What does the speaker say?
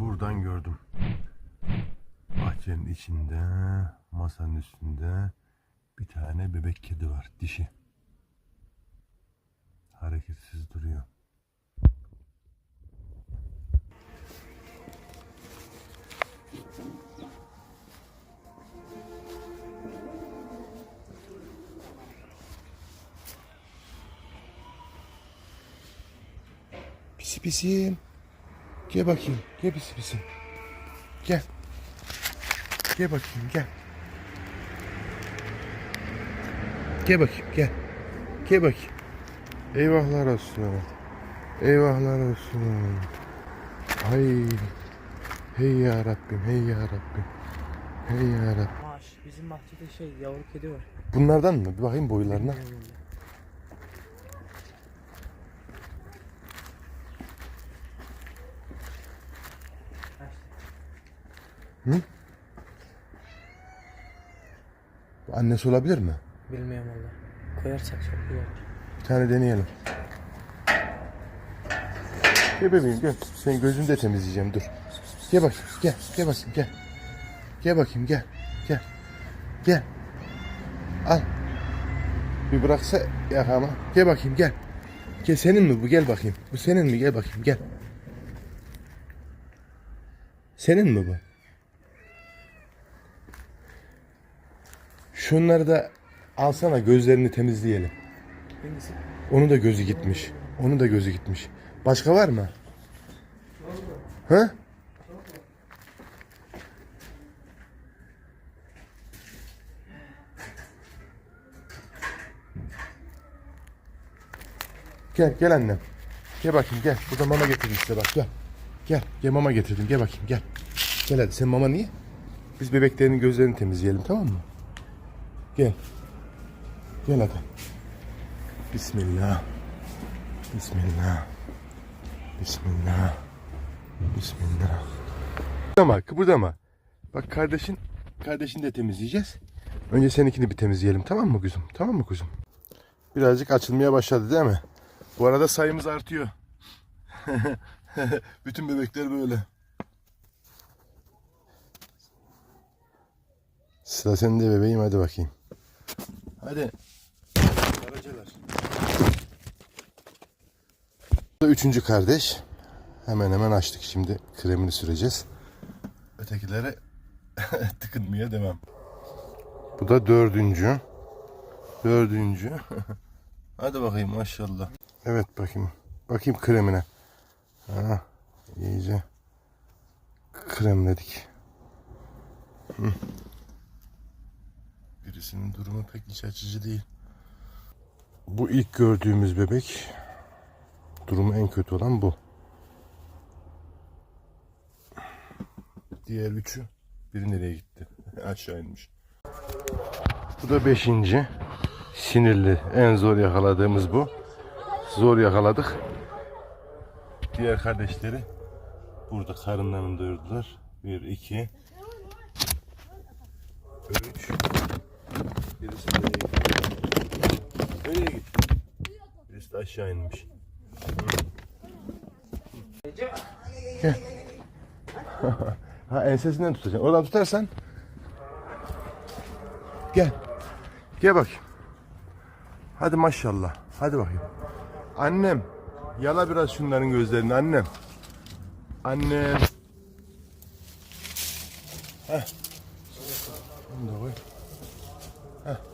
buradan gördüm. Bahçenin içinde, masanın üstünde bir tane bebek kedi var, dişi. Hareketsiz duruyor. Pisi pisim. Gel bakayım. Gel pisi pisim. Gel. Gel bakayım gel. Gel bakayım gel. Gel bakayım. Eyvahlar olsun. Eyvahlar olsun. Hay. Hey ya Rabbim, hey ya Rabbim. Hey ya Rabbim. Maaş. Bizim bahçede şey yavru kedi var. Bunlardan mı? Bir bakayım boylarına. Bu Annesi olabilir mi? Bilmiyorum valla. Koyarsak çok iyi olur. Bir tane deneyelim. Gel bebeğim gel. Senin gözünü de temizleyeceğim dur. Gel bakayım gel. Gel bakayım gel. Gel bakayım gel. Gel. Gel. Al. Bir bıraksa yakama. Gel bakayım gel. Gel senin mi bu gel bakayım. Bu senin mi gel bakayım gel. Senin mi bu? Şunları da alsana gözlerini temizleyelim. Hangisi? Onun da gözü gitmiş. Onun da gözü gitmiş. Başka var mı? Ha? Gel gel annem. Gel bakayım gel. Burada mama getirdim size bak gel. Gel. Gel mama getirdim. Gel bakayım gel. Gel hadi sen mama niye? Biz bebeklerin gözlerini temizleyelim tamam mı? Gel. Gel hadi. Bismillah. Bismillah. Bismillah. Bismillah. Kıpırdama, kıpırdama. Bak kardeşin, kardeşini de temizleyeceğiz. Önce seninkini bir temizleyelim tamam mı kuzum? Tamam mı kuzum? Birazcık açılmaya başladı değil mi? Bu arada sayımız artıyor. Bütün bebekler böyle. Sıra sende bebeğim hadi bakayım. Hadi. Karacalar. Üçüncü kardeş. Hemen hemen açtık şimdi. Kremini süreceğiz. Ötekilere tıkınmaya devam. Bu da dördüncü. Dördüncü. Hadi bakayım maşallah. Evet bakayım. Bakayım kremine. Ha, iyice kremledik. Hı. Birisinin durumu pek iç açıcı değil. Bu ilk gördüğümüz bebek. Durumu en kötü olan bu. Diğer üçü biri nereye gitti? Aşağı inmiş. Bu da beşinci. Sinirli. En zor yakaladığımız bu. Zor yakaladık. Diğer kardeşleri burada karınlarını doyurdular. Bir, iki, üç. Birisi nereye gitti? Nereye gitti? Birisi de aşağı inmiş. Ha ensesinden tutacaksın. Oradan tutarsan. Gel. Gel bakayım. Hadi maşallah. Hadi bakayım. Annem. Yala biraz şunların gözlerini annem. Annem. Heh. Bunu koy. Heh.